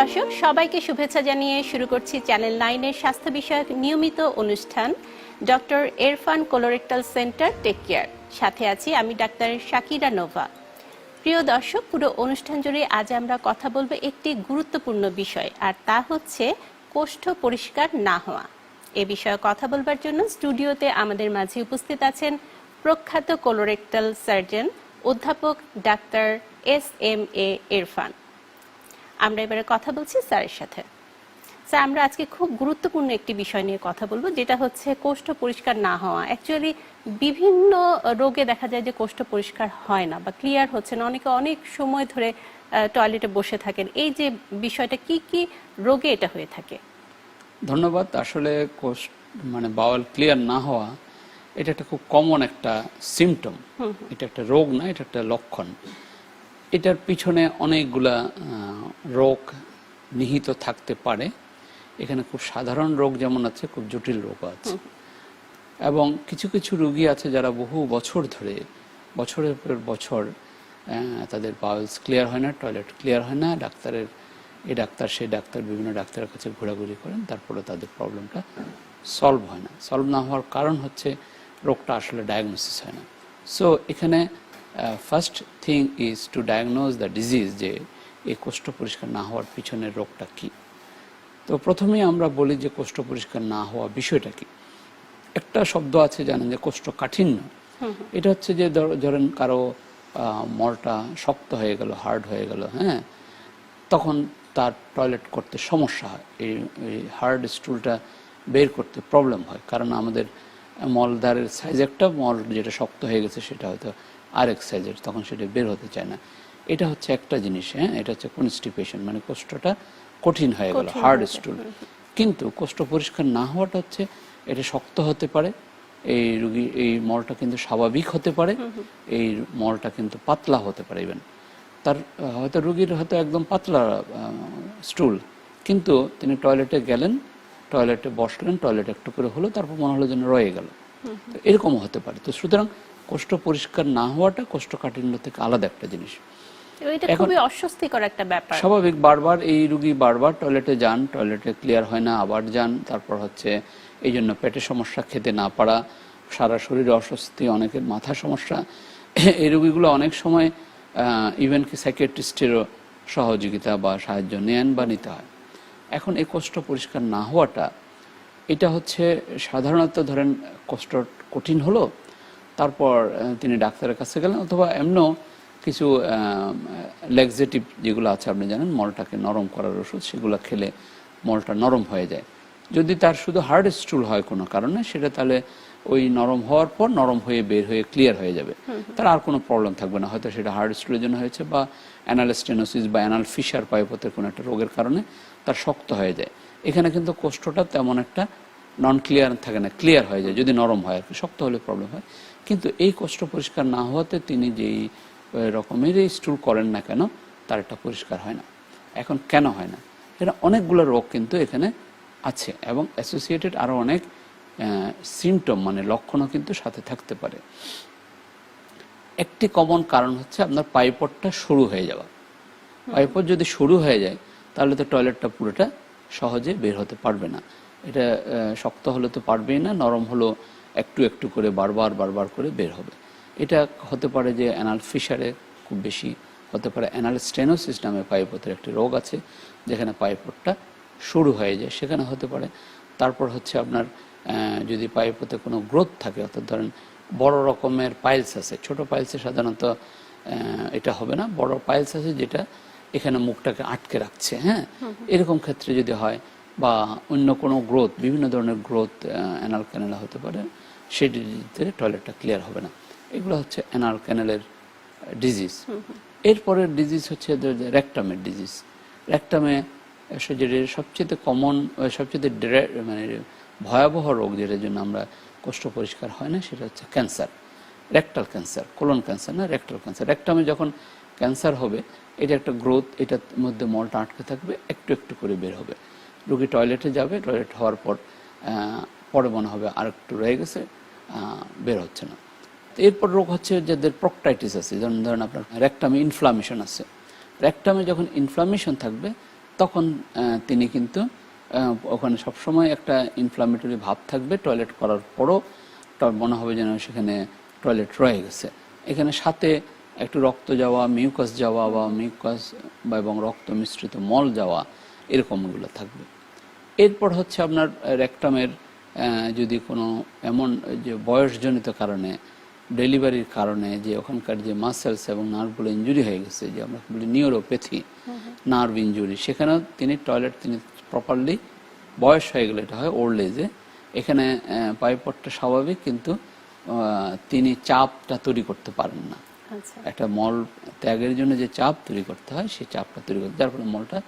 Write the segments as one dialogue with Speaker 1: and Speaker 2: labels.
Speaker 1: দর্শক, সবাইকে শুভেচ্ছা জানিয়ে শুরু করছি চ্যানেল নাইনের স্বাস্থ্য বিষয়ক নিয়মিত অনুষ্ঠান। Doctor Erfan colorectal centre take care সাথে আছি আমি ডাক্তার শাকিরা নোভা। প্রিয় দর্শক, পুরো অনুষ্ঠান জুড়ে আজ আমরা কথা বলব একটি গুরুত্বপূর্ণ বিষয়, আর তা হচ্ছে কোষ্ঠ পরিষ্কার না হওয়া। এ বিষয়ে কথা বলবার জন্য স্টুডিওতে আমাদের মাঝে উপস্থিত আছেন প্রখ্যাত কোলোরেক্টাল সার্জন অধ্যাপক doctor S M A Irfan আমরা এবারে কথা বলছি স্যারের সাথে। স্যার আমরা আজকে খুব গুরুত্বপূর্ণ একটি বিষয় নিয়ে কথা বলব যেটা হচ্ছে কোষ্ঠ পরিষ্কার না হওয়া। অ্যাকচুয়ালি বিভিন্ন রোগে দেখা যায় যে কোষ্ঠ পরিষ্কার হয় না বা ক্লিয়ার হচ্ছে না। অনেকে অনেক সময় ধরে টয়লেটে বসে থাকেন। এই যে বিষয়টা কি কি রোগে এটা হয়ে থাকে?
Speaker 2: ধন্যবাদ। আসলে কোষ মানে বাওয়াল ক্লিয়ার না হওয়া এটা একটা খুব কমন একটা সিমটম এটা একটা রোগ না এটা একটা লক্ষণ। এটার পিছনে অনেকগুলা রোগ নিহিত থাকতে পারে। এখানে খুব সাধারণ রোগ যেমন আছে, খুব জটিল রোগও আছে। এবং কিছু কিছু রোগী আছে যারা বহু বছর ধরে, বছরের পর বছর তাদের বাউলস ক্লিয়ার হয় না, টয়লেট ক্লিয়ার হয় না, ডাক্তারের, এই ডাক্তার, সেই ডাক্তার, বিভিন্ন ডাক্তারের কাছে ঘোরাঘুরি করেন, তারপরে তাদের প্রবলেমটা সলভ হয় না। সলভ না হওয়ার কারণ হচ্ছে রোগটা আসলে ডায়াগনোসিস হয় না। সো এখানে first thing is to diagnose the disease যে এই কোষ্ঠ পরিষ্কার না হওয়ার পিছনের রোগটা কী। তো প্রথমেই আমরা বলি যে কোষ্ঠ পরিষ্কার না হওয়া বিষয়টা কি। একটা শব্দ আছে জানেন যে কোষ্ঠকাঠিন্য এটা হচ্ছে যে ধরেন কারও মলটা শক্ত হয়ে গেল হার্ড হয়ে গেল হ্যাঁ? তখন তার টয়লেট করতে সমস্যা হয়। এই এই হার্ড স্টুলটা বের করতে প্রবলেম হয়। কারণ আমাদের মলদারের সাইজ একটা মল যেটা শক্ত হয়ে গেছে সেটা হয়তো আরেক সাইজের তখন সেটা বের হতে চায় না। এটা হচ্ছে একটা জিনিস হ্যাঁ? এটা হচ্ছে কনস্টিপেশন মানে কোষ্ঠটা কঠিন হয়ে গেল হার্ড স্টুল কিন্তু কোষ্ঠ পরিষ্কার না হওয়াটা হচ্ছে এটা শক্ত হতে পারে এই রুগী এই মলটা কিন্তু স্বাভাবিক হতে পারে এই মলটা কিন্তু পাতলা হতে পারে ইভেন তার হয়তো রুগীর হয়তো একদম পাতলা স্টুল কিন্তু তিনি টয়লেটে গেলেন টয়লেটে বসলেন টয়লেট একটু করে হলো তারপর মনে হলো যেন রয়ে গেল। তো এরকমও হতে পারে। তো সুতরাং কোষ্ঠ পরিষ্কার না হওয়াটা কোষ্ঠকাঠিন্য থেকে আলাদা একটা জিনিস।
Speaker 1: খুবই অস্বস্তিকর একটা ব্যাপার।
Speaker 2: স্বাভাবিক বারবার এই রুগী বারবার টয়লেটে যান টয়লেটে ক্লিয়ার হয় না আবার যান তারপর হচ্ছে এই জন্য পেটে সমস্যা খেতে না পারা সারা শরীরে অস্বস্তি অনেকের মাথা সমস্যা। এই রুগীগুলো অনেক সময় ইভেন কি সাইকিয়াট্রিস্টেরও সহযোগিতা বা সাহায্য নেন বা নিতে হয়। এখন এই কষ্ট পরিষ্কার না হওয়াটা এটা হচ্ছে সাধারণত ধরেন কষ্ট কঠিন হলো তারপর তিনি ডাক্তারের কাছে গেলেন অথবা এমনও কিছু লেগজেটিভ যেগুলো আছে আপনি জানেন মলটাকে নরম করার ওষুধ সেগুলো খেলে মলটা নরম হয়ে যায়। যদি তার শুধু হার্ড স্টুল হয় কোনো কারণে সেটা তাহলে ওই নরম হওয়ার পর নরম হয়ে বের হয়ে ক্লিয়ার হয়ে যাবে। তার আর কোনো প্রবলেম থাকবে না। হয়তো সেটা হার্ড স্টুলের জন্য হয়েছে বা অ্যানালস্টেনোসিস বা অ্যানাল ফিশার পাইপথের কোনো একটা রোগের কারণে তার শক্ত হয়ে যায়। এখানে কিন্তু কোষ্ঠটা তেমন একটা নন ক্লিয়ার থাকে না ক্লিয়ার হয়ে যায়। যদি নরম হয় আর কি শক্ত হলে প্রবলেম হয়। কিন্তু এই কষ্ট পরিষ্কার না হওয়াতে তিনি যেই রকমের স্টুল করেন না কেন তার একটা পরিষ্কার হয় না। এখন কেন হয় না? এটা অনেকগুলো রোগ কিন্তু এখানে আছে এবং অ্যাসোসিয়েটেড আরও অনেক সিমটম মানে লক্ষণও কিন্তু সাথে থাকতে পারে। একটি কমন কারণ হচ্ছে আপনার পাইপটটা সরু হয়ে যাওয়া। পাইপট যদি সরু হয়ে যায় তাহলে তো টয়লেটটা পুরোটা সহজে বের হতে পারবে না। এটা শক্ত হলে তো পারবেই না নরম হলো একটু একটু করে বারবার বারবার করে বের হবে। এটা হতে পারে যে অ্যানাল ফিশারে খুব বেশি হতে পারে অ্যানাল স্টেনোসিস নামে পাইপথের একটি রোগ আছে যেখানে পাইপটটা শুরু হয়ে যায়। সেখানে হতে পারে। তারপর হচ্ছে আপনার যদি পাইপথে কোনো গ্রোথ থাকে অর্থাৎ ধরেন বড় রকমের পাইলস আছে ছোট পাইলসে সাধারণত এটা হবে না। বড় পাইলস আছে যেটা এখানে মুখটাকে আটকে রাখছে হ্যাঁ? এরকম ক্ষেত্রে যদি হয় বা অন্য কোনো গ্রোথ বিভিন্ন ধরনের গ্রোথ অ্যানাল ক্যানেলে হতে পারে সেই সেটিতে টয়লেটটা ক্লিয়ার হবে না। এগুলো হচ্ছে অ্যানাল ক্যানেলের ডিজিজ। এরপরের ডিজিজ হচ্ছে র্যাকটামের ডিজিজ। র্যাকটামে যেটা সবচেয়ে কমন সবচেয়ে মানে ভয়াবহ রোগ যেটার জন্য আমরা কোষ্ঠ পরিষ্কার হয় না সেটা হচ্ছে cancer. Rectal cancer colon cancer না রেকটাল ক্যান্সার। রেকটামে যখন ক্যান্সার হবে এটা একটা গ্রোথ এটার মধ্যে মলটা আটকে থাকবে একটু একটু করে বের হবে। রোগী টয়লেটে যাবে, টয়লেট হওয়ার পর পরে মনে হবে আর একটু রয়ে গেছে বের হচ্ছে না। এরপর রোগ হচ্ছে যাদের প্রকটাইটিস আছে, যেমন ধরেন আপনার রেকটামে ইনফ্লামেশন আছে। রেকটামে যখন ইনফ্লামেশন থাকবে, তখন তিনি কিন্তু ওখানে সবসময় একটা ইনফ্লামেটরি ভাব থাকবে, টয়লেট করার পরও মনে হবে যেন সেখানে টয়লেট রয়ে গেছে। এখানে সাথে একটু রক্ত যাওয়া মিউকাস যাওয়া বা মিউকাস বা এবং রক্ত মিশ্রিত মল যাওয়া এরকমগুলো থাকবে। এরপর হচ্ছে আপনার রেকটামের যদি কোনো এমন যে বয়সজনিত কারণে ডেলিভারির কারণে যে ওখানকার যে মাসেলস এবং নার্ভগুলো ইঞ্জুরি হয়ে গেছে যে আমরা বলি নিউরোপ্যাথি নার্ভ ইঞ্জুরি সেখানেও তিনি টয়লেট তিনি প্রপারলি বয়স হয়ে গেলে এটা হয় ওল্ড এজে এখানে পাইপটটা স্বাভাবিক কিন্তু তিনি চাপটা তৈরি করতে পারেন না।
Speaker 1: আচ্ছা।
Speaker 2: একটা মল ত্যাগের জন্য যে চাপ তৈরি করতে হয় সেই চাপটা তৈরি করতে যার ফলে মলটা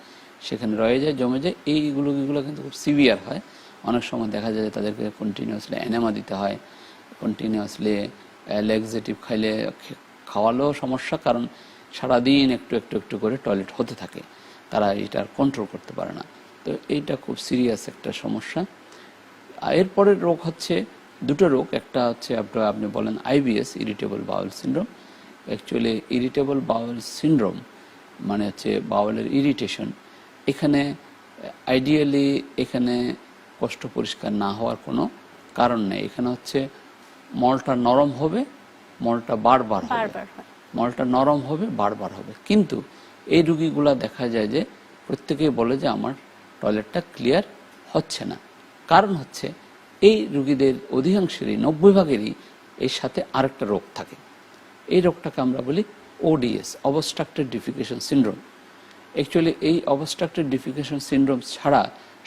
Speaker 2: সেখানে রয়ে যায়, জমে যায়। এইগুলো এগুলো কিন্তু খুব সিভিয়ার হয়। অনেক সময় দেখা যায় যে তাদেরকে কন্টিনিউয়াসলি এনেমা দিতে হয় কন্টিনিউয়াসলি লেগজেটিভ খাইলে খাওয়ালেও সমস্যা কারণ সারাদিন একটু একটু একটু করে টয়লেট হতে থাকে। তারা এটা কন্ট্রোল করতে পারে না। তো এইটা খুব সিরিয়াস একটা সমস্যা। এরপরের রোগ হচ্ছে, দুটো রোগ। একটা হচ্ছে আপনার আপনি বলেন IBS irritable bowel syndrome actually irritable bowel syndrome মানে হচ্ছে বাউলের ইরিটেশন এখানে আইডিয়ালি এখানে কষ্ট পরিষ্কার না হওয়ার কোনো কারণ নেই। এখানে হচ্ছে মলটা নরম হবে মলটা বারবার হবে। মলটা নরম হবে বারবার হবে। কিন্তু এই রুগীগুলা দেখা যায় যে প্রত্যেকেই বলে যে আমার টয়লেটটা ক্লিয়ার হচ্ছে না। কারণ হচ্ছে এই রুগীদের অধিকাংশেরই নব্বই ভাগেরই এর সাথে আরেকটা রোগ থাকে। এই রোগটাকে আমরা বলি ODS obstructed defecation syndrome actually এই অবস্ট্রাক্টেড ডিফিকেশন সিনড্রোম ছাড়া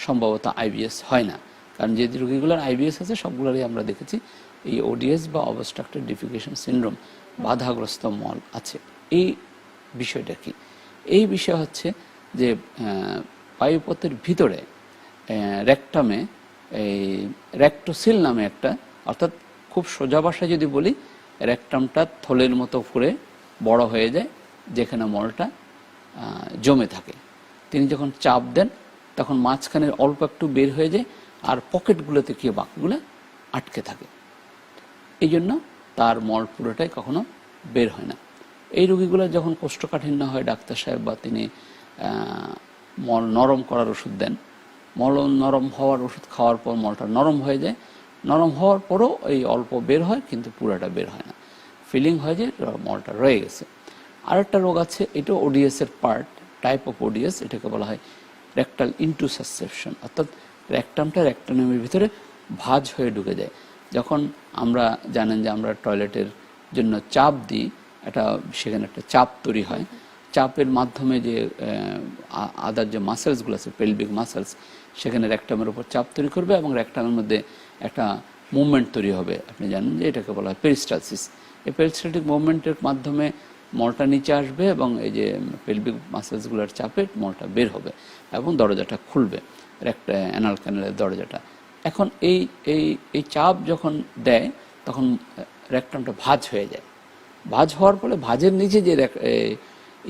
Speaker 2: সম্ভবত আইবিএস হয় না। কারণ যে রোগীগুলোর আইবিএস আছে, সবগুলোরই আমরা দেখেছি, এই ওডিএস বা অবস্ট্রাক্টেড ডিফিকেশন সিনড্রোম বাধাগ্রস্ত মল আছে। এই বিষয়টা কি? এই বিষয় হচ্ছে যে বায়ুপথের ভিতরে রেকটামে এই রেক্টোসিল নামে একটা, অর্থাৎ খুব সোজা ভাষায় যদি বলি রেকটামটা থলের মতো ফুরে বড় হয়ে যায়, যেখানে মলটা জমে থাকে। তিনি যখন চাপ দেন, তখন মাঝখানের অল্প একটু বের হয়ে যায় আর পকেটগুলোতে কি বাকিগুলো আটকে থাকে। এই জন্য তার মল পুরোটাই কখনো বের হয় না। এই রোগীগুলো যখন কোষ্ঠকাঠিন্য হয়, ডাক্তার সাহেব বা তিনি মল নরম করার ওষুধ দেন। মল নরম হওয়ার ওষুধ খাওয়ার পর মলটা নরম হয়ে যায়। নরম হওয়ার পরও এই অল্প বের হয়, কিন্তু পুরোটা বের হয় না। ফিলিং হয় যে র- মলটা রয়ে গেছে। আরেকটা রোগ আছে, এটা ওডিএস এর পার্ট টাইপ অফ ওডিএস এটাকে বলা হয় রেকটাল ইন্টু সাসেপশন অর্থাৎ রেকটামটা রেকটানামের ভিতরে ভাঁজ হয়ে ঢুকে যায়। যখন আমরা জানেন যে আমরা টয়লেটের জন্য চাপ দিই, একটা, সেখানে একটা চাপ তৈরি হয়। চাপের মাধ্যমে যে আদার যে মাসেলসগুলো আছে পেলভিক মাসেলস সেখানে রেকটামের উপর চাপ তৈরি করবে এবং রেকটামের মধ্যে একটা মুভমেন্ট তৈরি হবে। আপনি জানেন যে এটাকে বলা হয় পেরিস্টালসিস এই পেরিস্টালটিক মুভমেন্টের মাধ্যমে মলটা নিচে আসবে এবং এই যে পেলভিক মাসেলসগুলোর চাপে মলটা বের হবে এবং দরজাটা খুলবে একটা অ্যানাল ক্যানেলের দরজাটা। এখন এই এই এই চাপ যখন দেয় তখন রেকটামটা ভাঁজ হয়ে যায়। ভাঁজ হওয়ার ফলে ভাঁজের নিচে যে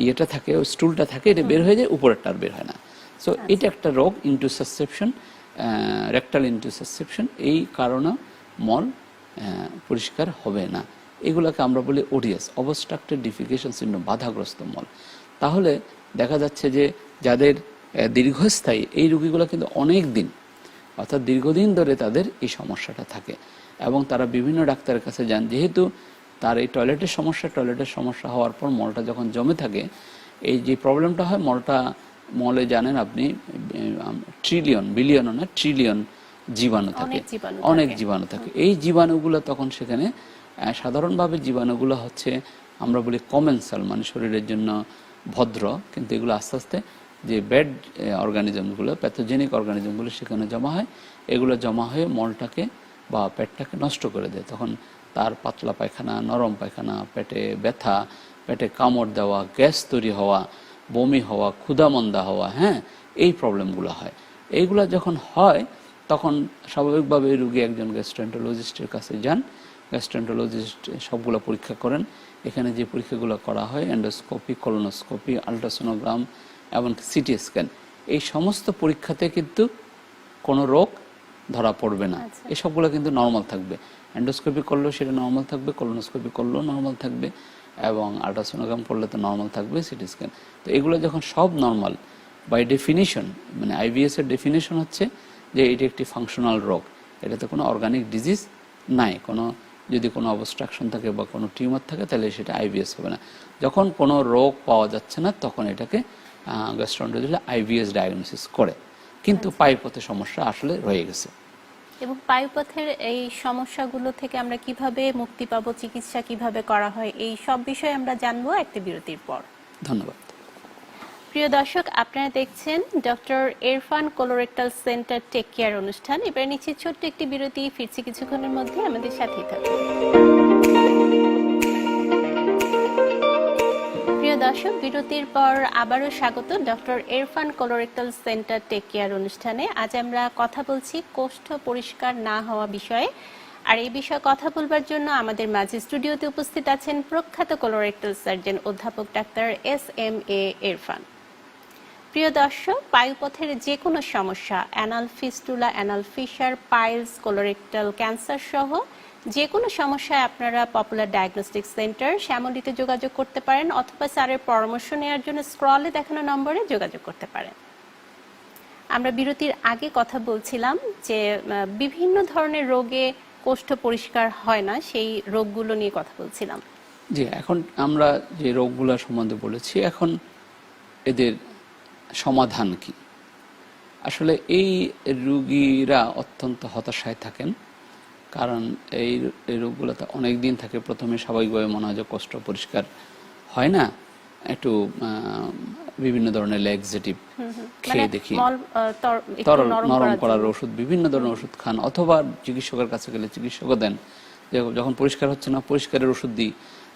Speaker 2: ইয়েটা থাকে ওই স্টুলটা থাকে এটা বের হয়ে যায় উপরেরটা আর বের হয় না। সো এটা একটা রোগ ইন্টুসাসেপশন রেকটাল ইন্টুসাসেপশন এই কারণে মল পরিষ্কার হবে না। এগুলোকে আমরা বলি ওডিএস অবস্ট্রাক্টেড ডিফিকেশন সিন্ড্রোম বাধাগ্রস্ত মল। তাহলে দেখা যাচ্ছে যে যাদের দীর্ঘস্থায়ী এই রুগীগুলো কিন্তু অনেক দিন অর্থাৎ দীর্ঘদিন ধরে তাদের এই সমস্যাটা থাকে এবং তারা বিভিন্ন ডাক্তারের কাছে যান। যেহেতু তার এই টয়লেটের সমস্যা টয়লেটের সমস্যা হওয়ার পর মলটা যখন জমে থাকে এই যে প্রবলেমটা হয় মলটা মলে জানেন আপনি ট্রিলিয়ন বিলিয়ন না ট্রিলিয়ন জীবাণু থাকে।
Speaker 1: অনেক জীবাণু থাকে।
Speaker 2: এই জীবাণুগুলো তখন সেখানে সাধারণভাবে জীবাণুগুলো হচ্ছে, আমরা বলি কমেন্সাল মানে শরীরের জন্য ভদ্র, কিন্তু এগুলো আস্তে আস্তে যে ব্যাড অর্গানিজমগুলো প্যাথোজেনিক অর্গানিজমগুলো সেখানে জমা হয়। এগুলো জমা হয়ে মলটাকে বা পেটটাকে নষ্ট করে দেয়। তখন তার পাতলা পায়খানা, নরম পায়খানা, পেটে ব্যথা, পেটে কামড় দেওয়া, গ্যাস তৈরি হওয়া, বমি হওয়া, ক্ষুধামন্দা হওয়া হ্যাঁ এই প্রবলেমগুলো হয়। এইগুলো যখন হয়, তখন স্বাভাবিকভাবে রুগী একজন গ্যাস্ট্রেন্টোলজিস্টের কাছে যান। গ্যাস্ট্রেন্টোলজিস্ট সবগুলো পরীক্ষা করেন। এখানে যে পরীক্ষাগুলো করা হয় অ্যান্ডোস্কোপি কলোনোস্কোপি আলট্রাসোনোগ্রাম এমনকি সিটি স্ক্যান এই সমস্ত পরীক্ষাতে কিন্তু কোনো রোগ ধরা পড়বে না। এসবগুলো কিন্তু নর্মাল থাকবে। অ্যান্ডোস্কোপি করলেও সেটা নর্মাল থাকবে কলোনোস্কোপি করলেও নর্মাল থাকবে এবং আলট্রাসোনোগ্রাম করলে তো নর্মাল থাকবে সিটি স্ক্যান তো এগুলো যখন সব নর্মাল বাই ডেফিনিশন মানে আইবিএস এর ডেফিনিশন হচ্ছে যে এটি একটি ফাংশনাল রোগ। এটাতে কোনো অর্গানিক ডিজিজ নাই কোনো যদি কোনো অবস্ট্রাকশন থাকে বা কোনো টিউমার থাকে তাহলে সেটা আইবিএস হবে না। যখন কোনো রোগ পাওয়া যাচ্ছে না তখন এটাকে গ্যাস্ট্রন্টোলজি আইবিএস ডায়াগনোসিস করে। কিন্তু পাইপথে সমস্যা আসলে রয়ে গেছে।
Speaker 1: এবং বায়ুপথের এই সমস্যাগুলো থেকে আমরা কীভাবে মুক্তি পাবো চিকিৎসা কীভাবে করা হয় এই সব বিষয়ে আমরা জানব একটি বিরতির পর।
Speaker 2: ধন্যবাদ।
Speaker 1: প্রিয় দর্শক, আপনারা দেখছেন doctor Erfan colorectal centre take care অনুষ্ঠান। এবার নিচ্ছে ছোট্ট একটি বিরতি, ফিরছি কিছুক্ষণের মধ্যে আমাদের সাথেই থাকুন। প্রিয় দর্শক, বিরতির পর আবারও স্বাগত doctor Irfan colorectal centre take care অনুষ্ঠানে। আজ আমরা কথা বলছি কোষ্ঠ পরিষ্কার না হওয়া বিষয়ে। আর এই বিষয়ে কথা বলবার জন্য আমাদের মাঝে স্টুডিওতে উপস্থিত আছেন প্রখ্যাত কোলোরেক্টাল সার্জন অধ্যাপক doctor S M A Irfan. প্রিয় দর্শক, বায়ুপথের যে কোনো সমস্যা, anal fistula, anal fissure, piles colorectal cancer সহ যে কোনো সমস্যায় আপনারা পপুলার ডায়াগনস্টিক সেন্টার শ্যামলিতে যোগাযোগ করতে পারেন অথবা স্যারের পরামর্শ নেওয়ার জন্য স্ক্রলে দেখানো নম্বরে যোগাযোগ করতে পারেন। আমরা বিরতির আগে কথা বলছিলাম যে বিভিন্ন ধরনের রোগে কোষ্ঠ পরিষ্কার হয় না, সেই রোগগুলো নিয়ে কথা বলছিলাম।
Speaker 2: জি, এখন আমরা যে রোগগুলো সম্বন্ধে বলেছি, এখন এদের সমাধান কি? আসলে এই রুগীরা অত্যন্ত হতাশায় থাকেন কারণ এই রোগগুলোতে অনেক দিন থাকে প্রথমে স্বাভাবিকভাবে মনে হয় যে কষ্ট পরিষ্কার হয় না একটু বিভিন্ন ধরনের ল্যাক্সেটিভ খেয়ে দেখি। তরল
Speaker 1: নরম করার
Speaker 2: ওষুধ বিভিন্ন ধরনের ওষুধ খান অথবা চিকিৎসকের কাছে গেলে চিকিৎসকও দেন। যখন পরিষ্কার হচ্ছে না পরিষ্কারের ওষুধ দিই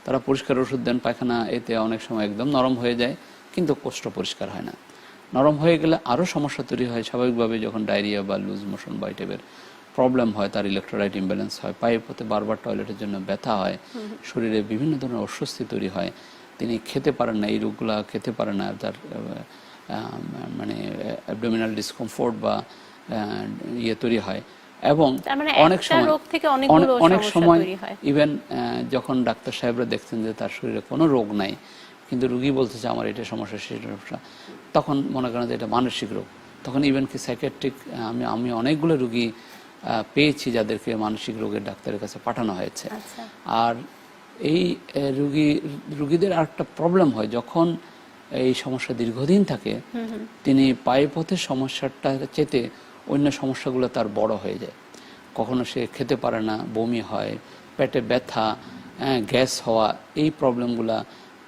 Speaker 2: তারা পরিষ্কার ওষুধ দেন পায়খানা এতে অনেক সময় একদম নরম হয়ে যায় কিন্তু কষ্ট পরিষ্কার হয় না। নরম হয়ে গেলে আরও সমস্যা তৈরি হয়। স্বাভাবিকভাবে যখন ডায়রিয়া বা লুজ মোশন বা টাইপের প্রবলেম হয় তার ইলেকট্রোলাইট ইমব্যালেন্স হয় পায়ে পথে বারবার টয়লেটের জন্য ব্যথা হয় শরীরে বিভিন্ন ধরনের অস্বস্তি তৈরি হয়। তিনি খেতে পারেন না এই রোগগুলা খেতে পারেন না তার মানে অ্যাবডোমিনাল ডিসকমফোর্ট বা ইয়ে তৈরি হয়। এবং
Speaker 1: মানে
Speaker 2: অনেক সময়
Speaker 1: রোগ থেকে
Speaker 2: অনেক- সময় ইভেন যখন ডাক্তার সাহেবরা দেখছেন যে তার শরীরে কোনো রোগ নাই কিন্তু রুগী বলতেছে আমার এটা সমস্যা সেটা সমস্যা। তখন মনে করেন যে এটা মানসিক রোগ। তখন ইভেন কি সাইকেট্রিক আমি আমি অনেকগুলো রুগী পেয়েছি যাদেরকে মানসিক রোগের ডাক্তারের কাছে পাঠানো হয়েছে।
Speaker 1: আচ্ছা।
Speaker 2: আর এই রুগী রুগীদের আরেকটা প্রবলেম হয় যখন এই সমস্যা দীর্ঘদিন থাকে তিনি পায়ে পথে সমস্যাটা চেতে অন্য সমস্যাগুলো তার বড় হয়ে যায়। কখনো সে খেতে পারে না বমি হয় পেটে ব্যথা হ্যাঁ, গ্যাস হওয়া এই প্রবলেমগুলা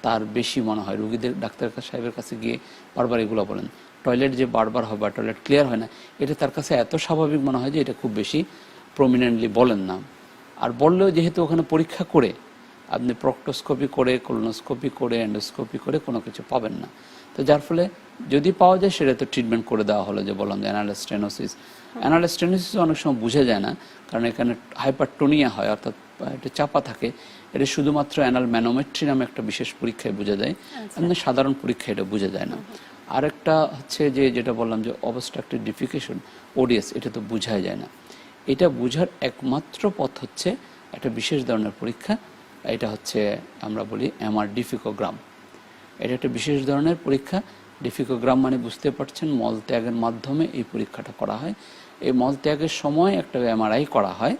Speaker 2: তার বেশি মনে হয়। রুগীদের ডাক্তার সাহেবের কাছে গিয়ে বারবার এগুলো বলেন। টয়লেট যে বারবার হয় বা টয়লেট ক্লিয়ার হয় না এটা তার কাছে এত স্বাভাবিক মনে হয় যে এটা খুব বেশি প্রমিনেন্টলি বলেন না। আর বললেও যেহেতু ওখানে পরীক্ষা করে আপনি প্রক্টোস্কোপি করে কোলোনোস্কোপি করে অ্যান্ডোস্কোপি করে কোনো কিছু পাবেন না। তো যার ফলে যদি পাওয়া যায় সেটা তো ট্রিটমেন্ট করে দেওয়া হলো যে বললাম যে অ্যানালাস্টেনোসিস অ্যানালাস্টেনোসিস অনেক সময় বোঝা যায় না কারণ এখানে হাইপারটোনিয়া হয় অর্থাৎ এটা চাপা থাকে এটা শুধুমাত্র অ্যানাল ম্যানোমেট্রি নামে একটা বিশেষ পরীক্ষায় বোঝা যায়। এমনি সাধারণ পরীক্ষায় এটা বোঝা যায় না। আরেকটা হচ্ছে যে যেটা বললাম যে অবস্ট্রাকটিভ ডিফিকেশন ওডিএস এটা তো বোঝাই যায় না। এটা বোঝার একমাত্র পথ হচ্ছে একটা বিশেষ ধরনের পরীক্ষা এটা হচ্ছে আমরা বলি এমআর ডিফিকোগ্রাম এটা একটা বিশেষ ধরনের পরীক্ষা ডিফিকোগ্রাম মানে বুঝতে পারছেন মল ত্যাগের মাধ্যমে এই পরীক্ষাটা করা হয়। এই মল ত্যাগের সময় একটা এমআরআই করা হয়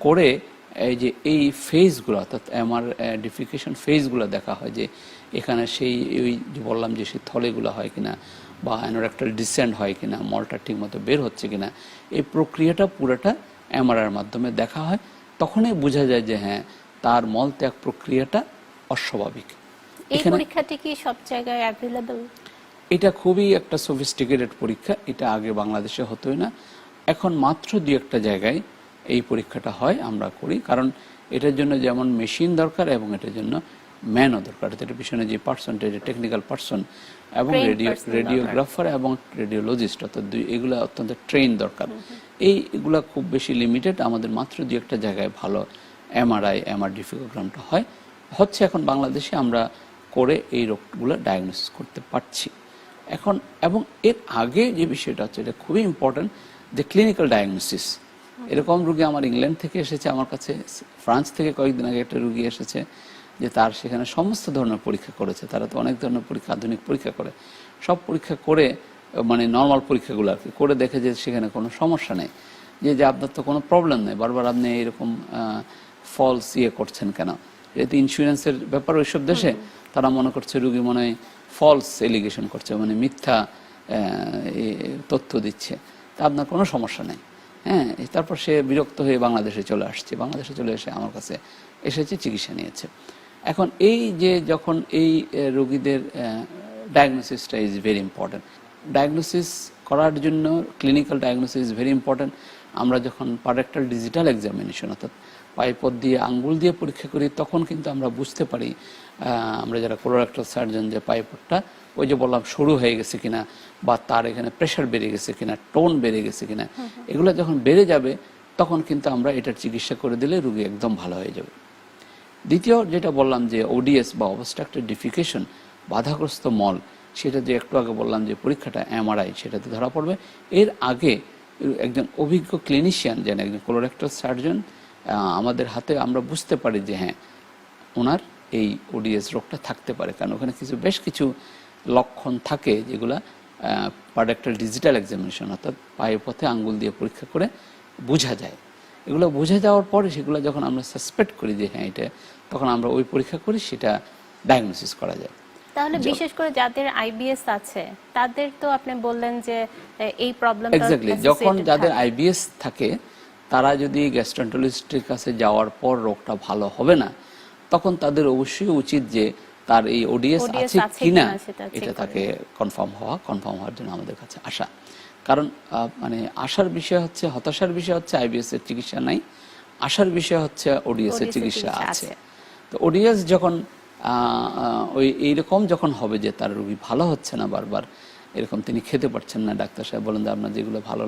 Speaker 2: করে এই যে এই ফেজগুলো অর্থাৎ এমআর ডিফিকেশন ফেজগুলো দেখা হয় যে এখানে সেই ওই যে বললাম যে সেই থলেগুলো হয় কিনা বা অ্যানোরেক্টাল ডিসেন্ড হয় কিনা মলটা ঠিকমতো বের হচ্ছে কিনা এই প্রক্রিয়াটা পুরোটা এমআরআর মাধ্যমে দেখা হয়। তখনই বোঝা যায় যে হ্যাঁ তার মল ত্যাগ প্রক্রিয়াটা অস্বাভাবিক।
Speaker 1: এই
Speaker 2: এখানে
Speaker 1: পরীক্ষাটি কি সব জায়গায় অ্যাভেলেবল
Speaker 2: এটা খুবই একটা সফিস্টিকেটেড পরীক্ষা এটা আগে বাংলাদেশে হতোই না। এখন মাত্র দু একটা জায়গায় এই পরীক্ষাটা হয় আমরা করি। কারণ এটার জন্য যেমন মেশিন দরকার এবং এটার জন্য ম্যানও দরকার। এটার পিছনে যে পার্সন টেকনিক্যাল পার্সন এবং রেডিও রেডিওগ্রাফার এবং রেডিওলজিস্ট অর্থাৎ দুই এগুলো অত্যন্ত ট্রেন দরকার। এই এগুলা খুব বেশি লিমিটেড আমাদের মাত্র দু একটা জায়গায় ভালো এমআরআই এমআর ডিফিকোগ্রামটা হয়। হচ্ছে এখন বাংলাদেশে আমরা করে এই রোগগুলো ডায়াগনোসিস করতে পারছি। এখন এবং এর আগে যে বিষয়টা হচ্ছে এটা খুবই ইম্পর্ট্যান্ট যে ক্লিনিক্যাল ডায়াগনোসিস এরকম রুগী আমার ইংল্যান্ড থেকে এসেছে আমার কাছে ফ্রান্স থেকে কয়েকদিন আগে একটা রুগী এসেছে যে তার সেখানে সমস্ত ধরনের পরীক্ষা করেছে। তারা তো অনেক ধরনের পরীক্ষা আধুনিক পরীক্ষা করে। সব পরীক্ষা করে মানে নর্মাল পরীক্ষাগুলো আর কি করে দেখে যে সেখানে কোনো সমস্যা নেই। যে যে আপনার তো কোনো প্রবলেম নেই বারবার আপনি এরকম ফলস ইয়ে করছেন কেন? এতে ইন্স্যুরেন্সের ব্যাপার ওইসব দেশে তারা মনে করছে রুগী মনে হয় ফলস এলিগেশন করছে মানে মিথ্যা তথ্য দিচ্ছে। তা আপনার কোনো সমস্যা নেই। হ্যাঁ তারপর সে বিরক্ত হয়ে বাংলাদেশে চলে আসছে। বাংলাদেশে চলে এসে আমার কাছে এসেছে, চিকিৎসা নিয়েছে। এখন এই যে যখন এই রোগীদের ডায়াগনোসিসটা ইজ ভেরি ইম্পর্টেন্ট ডায়াগনোসিস করার জন্য clinical diagnosis is very important আমরা যখন পারেক্টাল ডিজিটাল এক্সামিনেশন অর্থাৎ পাইপথ দিয়ে আঙ্গুল দিয়ে পরীক্ষা করি, তখন কিন্তু আমরা বুঝতে পারি আমরা যারা কোলোরেক্টাল সার্জন যে পাইপটটা ওই যে বললাম সরু হয়ে গেছে কিনা বা তার এখানে প্রেশার বেড়ে গেছে কিনা টোন বেড়ে গেছে কিনা এগুলো যখন বেড়ে যাবে তখন কিন্তু আমরা এটার চিকিৎসা করে দিলে রুগী একদম ভালো হয়ে যাবে। দ্বিতীয় যেটা বললাম যে ওডিএস বা অবস্ট্রাক্টেড ডিফিকেশন বাধাগ্রস্ত মল সেটা যে একটু আগে বললাম যে পরীক্ষাটা এমআরআই সেটাতে ধরা পড়বে। এর আগে একজন অভিজ্ঞ ক্লিনিশিয়ান যেন একজন কোলোরেক্টাল সার্জন আমাদের হাতে আমরা বুঝতে পারি যে হ্যাঁ ওনার এই ওডিএস রোগটা থাকতে পারে। কারণ ওখানে কিছু বেশ কিছু লক্ষণ থাকে যেগুলা পার্ডাক্টাল ডিজিটাল এক্সামিনেশন অর্থাৎ পায়ের পথে আঙ্গুল দিয়ে পরীক্ষা করে বোঝা যায়। এগুলো বুঝে যাওয়ার পরে সেগুলো যখন আমরা সাসপেক্ট করি যে হ্যাঁ এটা তখন আমরা ওই পরীক্ষা করি সেটা ডায়াগনোসিস করা যায়।
Speaker 1: তাহলে বিশেষ করে যাদের আইবিএস আছে তাদের তো আপনি বললেন যে এই প্রবলেম
Speaker 2: এক্স্যাক্টলি যখন যাদের আইবিএস থাকে তারা যদি গ্যাস্ট্রেন্টোলজিস্টের কাছে যাওয়ার পর রোগটা ভালো হবে না তখন তাদের অবশ্যই উচিত যে তার এই ওডিএস আছে কিনা এটা তাকে কনফার্ম হওয়া কনফার্ম হওয়ার জন্য আমাদের কাছে আসা। কারণ মানে আসার বিষয় হচ্ছে হতাশার বিষয় হচ্ছে আইবিএস এর চিকিৎসা নাই আসার বিষয় হচ্ছে ওডিএস এর চিকিৎসা আছে। তো ওডিএস যখন ওই এইরকম যখন হবে যে তার রোগী ভালো হচ্ছে না বারবার এরকম তিনি খেতে পারছেন না ডাক্তার সাহেব বলেন যে আপনার যেগুলো ভালো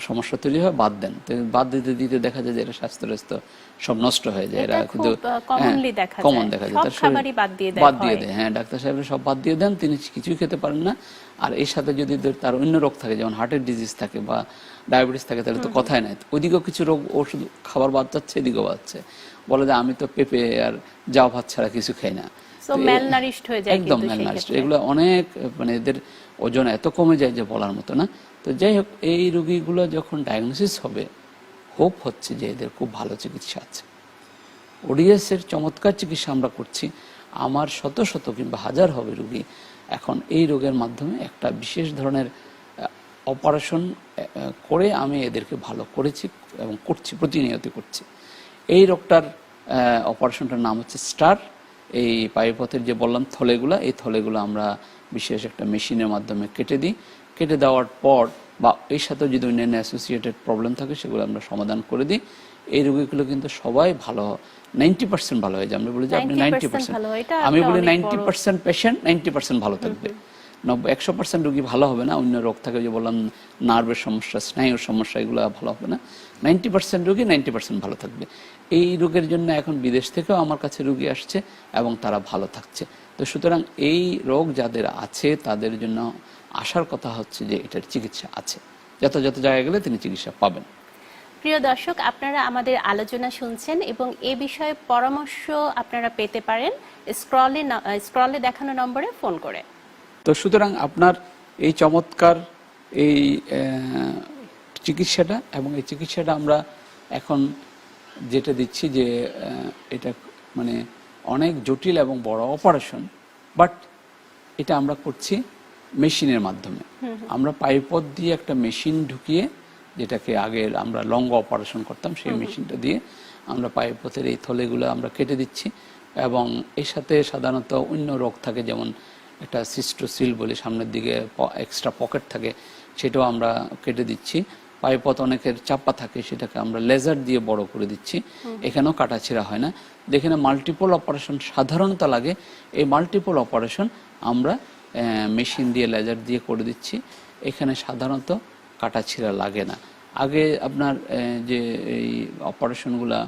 Speaker 2: সমস্যা তৈরি হয় বাদ দেন। বাদ দিতে দিতে দেখা যায় যে এটা স্বাস্থ্য টাস্থ্য সব নষ্ট হয়ে যায়।
Speaker 1: এটা
Speaker 2: কিন্তু
Speaker 1: আহ, commonly দেখা
Speaker 2: কমন দেখা যায়। তার
Speaker 1: খাবারই বাদ দিয়ে দেয়
Speaker 2: বাদ দিয়ে দেয়। হ্যাঁ ডাক্তার সাহেবরা সব বাদ দিয়ে দেন তিনি কিছুই খেতে পারেন না। আর এর সাথে যদি তার অন্য রোগ থাকে যেমন হার্টের ডিজিজ থাকে বা ডায়াবেটিস থাকে তাহলে তো কথাই নাই। ওইদিকেও কিছু রোগ ওষুধ খাবার বাদ যাচ্ছে এদিকেও বাদছে বলে যে আমি তো পেঁপে আর যাও ভাত ছাড়া কিছু খাই না।
Speaker 1: হয়ে যায়
Speaker 2: একদম। এগুলো অনেক মানে এদের ওজন এত কমে যায় যে বলার মতো না। তো যাই হোক এই রোগীগুলো যখন ডায়াগনোসিস হবে হোপ হচ্ছে যে এদের খুব ভালো চিকিৎসা আছে। ওডিএস এর চমৎকার চিকিৎসা আমরা করছি। আমার শত শত কিংবা হাজার হবে রুগী এখন এই রোগের মাধ্যমে একটা বিশেষ ধরনের অপারেশন করে আমি এদেরকে ভালো করেছি এবং করছি প্রতিনিয়ত করছি। এই রোগটার অপারেশনটার নাম হচ্ছে স্টার। এই পায়ুপথের যে বললাম থলেগুলো এই থলেগুলো আমরা বিশেষ একটা মেশিনের মাধ্যমে কেটে দিই। কেটে দেওয়ার পর বা এর সাথে যদি অন্যান্য অ্যাসোসিয়েটেড প্রবলেম থাকে সেগুলো আমরা সমাধান করে দিই। এই রোগীগুলো কিন্তু সবাই ভালো নাইনটি পার্সেন্ট ভালো হয়ে যায়। আমি বলি যে আপনি নাইনটি পার্সেন্ট আমি বলি ninety percent patient ninety percent ভালো থাকবে। নব্বই, একশো পার্সেন্ট রুগী ভালো হবে না, অন্য রোগ থাকে যে বললাম, নার্ভের সমস্যা, স্নায়ুর সমস্যা, এগুলো ভালো হবে না। নাইনটি পার্সেন্ট রুগী, নাইনটি পার্সেন্ট ভালো থাকবে। এই রোগের জন্য এখন বিদেশ থেকেও আমার কাছে রুগী আসছে এবং তারা ভালো থাকছে। তো সুতরাং এই রোগ যাদের আছে, তাদের জন্য আসার কথা হচ্ছে যে, এটার চিকিৎসা আছে। যত যত জায়গায় গেলে তিনি চিকিৎসা পাবেন।
Speaker 1: প্রিয় দর্শক, আপনারা আমাদের আলোচনা শুনছেন এবং এ বিষয়ে পরামর্শ আপনারা পেতে পারেন। স্ক্রলে স্ক্রলে দেখানো নম্বরে ফোন করে।
Speaker 2: তো সুতরাং আপনার এই চমৎকার এই চিকিৎসাটা এবং এই চিকিৎসাটা আমরা এখন যেটা দিচ্ছি যে এটা মানে অনেক জটিল এবং বড় অপারেশন বাট এটা আমরা করছি মেশিনের মাধ্যমে। আমরা পাইপথ দিয়ে একটা মেশিন ঢুকিয়ে যেটাকে আগে আমরা লঙ্গ অপারেশন করতাম সেই মেশিনটা দিয়ে আমরা পাইপথের এই থলেগুলো আমরা কেটে দিচ্ছি এবং এর সাথে সাধারণত অন্য রোগ থাকে যেমন একটা সিস্টোসিল বলে সামনের দিকে এক্সট্রা পকেট থাকে সেটাও আমরা কেটে দিচ্ছি। পাইপথ অনেকের চাপা থাকে সেটাকে আমরা লেজার দিয়ে বড় করে দিচ্ছি। এখানেও কাটাছেঁড়া হয় না। যেখানে মাল্টিপল অপারেশন সাধারণত লাগে। এই মাল্টিপল অপারেশন আমরা মেশিন দিয়ে লেজার দিয়ে করে দিচ্ছি। এখানে সাধারণত কাটাছিঁড়া লাগে না। আগে আপনার যে এই অপারেশনগুলা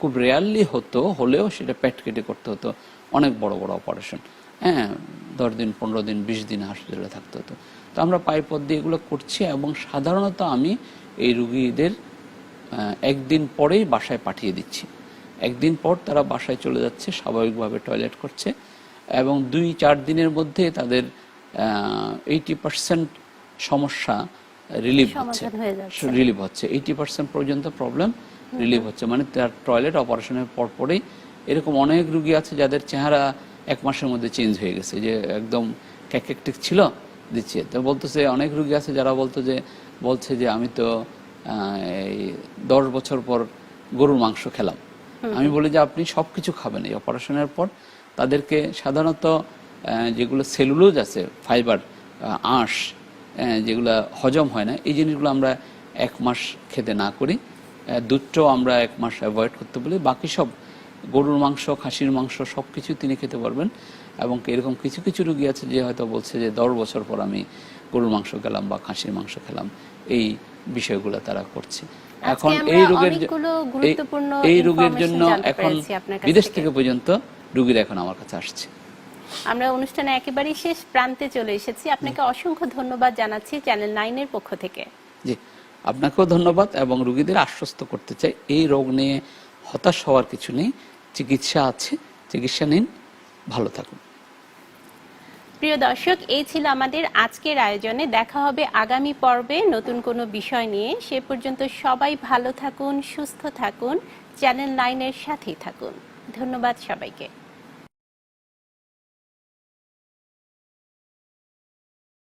Speaker 2: খুব রেয়ারলি হতো হলেও সেটা পেট কেটে করতে হতো। অনেক বড় বড় অপারেশন হ্যাঁ দশ দিন পনেরো দিন বিশ দিন হসপিটালে থাকতে হতো। তো আমরা পাইপথ দিয়ে এগুলো করছি এবং সাধারণত আমি এই রুগীদের একদিন পরেই বাসায় পাঠিয়ে দিচ্ছি। একদিন পর তারা বাসায় চলে যাচ্ছে স্বাভাবিকভাবে টয়লেট করছে এবং দুই চার দিনের মধ্যে তাদের এইটি পার্সেন্ট সমস্যা রিলিভ হচ্ছে। রিলিভ হচ্ছে। এইটি পার্সেন্ট পর্যন্ত প্রবলেম রিলিভ হচ্ছে। মানে তার টয়লেট অপারেশনের পরপরই এরকম অনেক রুগী আছে যাদের চেহারা এক মাসের মধ্যে চেঞ্জ হয়ে গেছে যে একদম ক্যাকেকটিক ছিল দিচ্ছে। তো বলতেছে অনেক রুগী আছে যারা বলতো যে বলছে যে আমি তো এই দশ বছর পর গরুর মাংস খেলাম। আমি বলি যে আপনি সব কিছু খাবেন। এই অপারেশনের পর তাদেরকে সাধারণত যেগুলো সেলুলোজ আছে ফাইবার আঁশ যেগুলো হজম হয় না এই জিনিসগুলো আমরা এক মাস খেতে না করি। দুধটাও আমরা এক মাস অ্যাভয়েড করতে বলি। বাকি সব গরুর মাংস খাসির মাংস সব কিছু তিনি খেতে পারবেন এবং এরকম কিছু কিছু রুগী আছে যে হয়তো বলছে যে দশ বছর পর আমি গরুর মাংস খেলাম বা খাসির মাংস খেলাম। এই বিষয়গুলো তারা করছে। এখন এই রোগের এই- রোগের জন্য এখন বিদেশ
Speaker 1: থেকে।
Speaker 2: থেকে পর্যন্ত রুগীরা এখন আমার কাছে আসছে।
Speaker 1: আমরা অনুষ্ঠানে একেবারেই শেষ প্রান্তে চলে এসেছি। আপনাকে অসংখ্য ধন্যবাদ জানাচ্ছি চ্যানেল নাইনের পক্ষ থেকে।
Speaker 2: জি আপনাকেও ধন্যবাদ এবং রুগীদের আশ্বস্ত করতে চাই। এই রোগ নিয়ে হতাশ হওয়ার কিছু নেই। চিকিৎসা আছে, চিকিৎসা নিন, ভালো থাকুন।
Speaker 1: প্রিয় দর্শক, এই ছিল আমাদের আজকের আয়োজনে। দেখা হবে আগামী পর্বে নতুন কোনো বিষয় নিয়ে। সে পর্যন্ত সবাই ভালো থাকুন, সুস্থ থাকুন, চ্যানেল নাইনের সাথেই থাকুন। ধন্যবাদ সবাইকে।